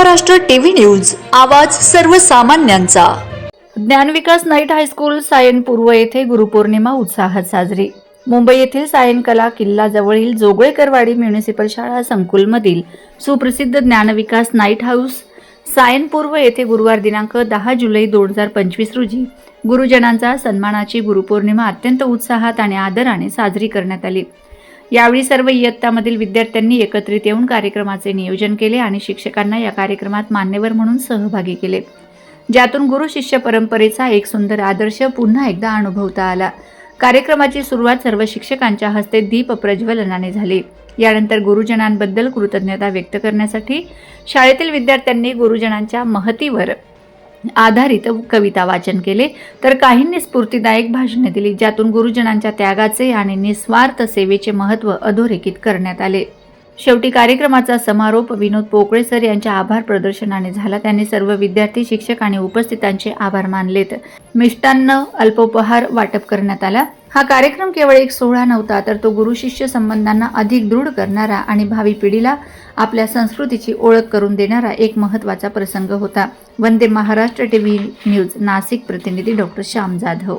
Maharashtra TV news आवाज सर्वसामान्यांचा. Dnyanvikas night high school Sion पूर्व येथे गुरुपौर्णिमा उत्साहात साजरी. मुंबई येथील सायन कला किल्ला जवळील जोगळेकरवाडी म्युनिसिपल शाळा संकुलमधील सुप्रसिद्ध ज्ञानविकास नाईट हाऊस सायन पूर्व येथे गुरुवार दिनांक दहा जुलै दोन हजार पंचवीस रोजी गुरुजनांचा सन्मानाची गुरुपौर्णिमा अत्यंत उत्साहात आणि आदराने साजरी करण्यात आली. यावेळी सर्व इयत्तामधील विद्यार्थ्यांनी एकत्रित येऊन कार्यक्रमाचे नियोजन केले आणि शिक्षकांना या कार्यक्रमात मान्यवर म्हणून सहभागी केले. ज्यातून गुरु शिष्य परंपरेचा एक सुंदर आदर्श पुन्हा एकदा अनुभवता आला. कार्यक्रमाची सुरुवात सर्व शिक्षकांच्या हस्ते दीप प्रज्वलनाने झाली. यानंतर गुरुजनांबद्दल कृतज्ञता व्यक्त करण्यासाठी शाळेतील विद्यार्थ्यांनी गुरुजनांच्या महतीवर आधारित कविता वाचन केले. तर काहींनी स्फूर्तीदायक भाषणे दिली ज्यातून गुरुजनांच्या त्यागाचे आणि निस्वार्थ सेवेचे महत्त्व अधोरेखित करण्यात आले. शेवटी कार्यक्रमाचा समारोप विनोद पोकळे सर यांच्या आभार प्रदर्शनाने झाला. त्यांनी सर्व विद्यार्थी शिक्षक आणि उपस्थितांचे आभार मानलेत. मिष्टान्न अल्पोपहार वाटप करण्यात आला. हा कार्यक्रम केवळ एक सोहळा नव्हता तर तो गुरु शिष्य संबंधांना अधिक दृढ करणारा आणि भावी पिढीला आपल्या संस्कृतीची ओळख करून देणारा एक महत्त्वाचा प्रसंग होता. वंदे महाराष्ट्र टीव्ही न्यूज नाशिक प्रतिनिधी डॉक्टर श्याम जाधव.